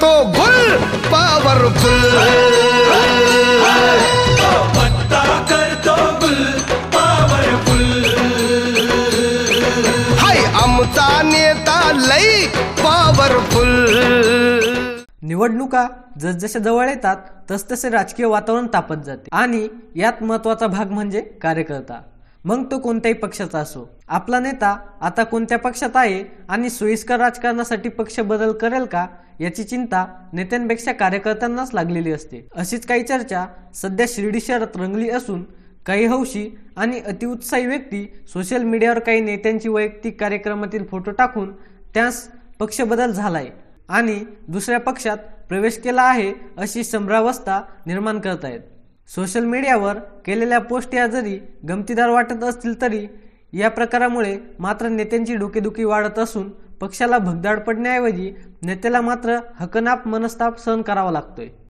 Powerful पत्ता करतो गुल। Powerful हाय आमचा नेता लई पॉवरफुल निवडणुका जसजसे जवळ येतात तसतसे राजकीय वातावरण तापत जाते. आणि यात महत्त्वाचा भाग म्हणजे कार्यकर्ता. मग तो कोणत्याही पक्षाचा असो. आपला नेता आता कोणत्या पक्षात आहे आणि सोयीस्कर राजकारणासाठी पक्ष बदल करेल का याची चिंता नेत्यांपेक्षा कार्यकर्त्यांनाच लागलेली असते. अशीच काही चर्चा सध्या शिर्डी शहरात रंगली असून काही हौशी आणि अतिउत्साही व्यक्ती सोशल मीडियावर काही नेत्यांची वैयक्तिक कार्यक्रमातील फोटो टाकून त्यास पक्ष बदल झालाय आणि दुसऱ्या पक्षात प्रवेश केला आहे अशी संभ्रावस्था निर्माण करत आहेत सोशल मीडियावर केलेल्या पोस्ट या जरी गमतीदार वाटत असतील तरी या प्रकारामुळे मात्र नेत्यांची डोकेदुखी वाढत असून पक्षाला भगदाड पडण्याऐवजी नेत्याला मात्र हकनाप मनस्ताप सहन करावा लागतोय.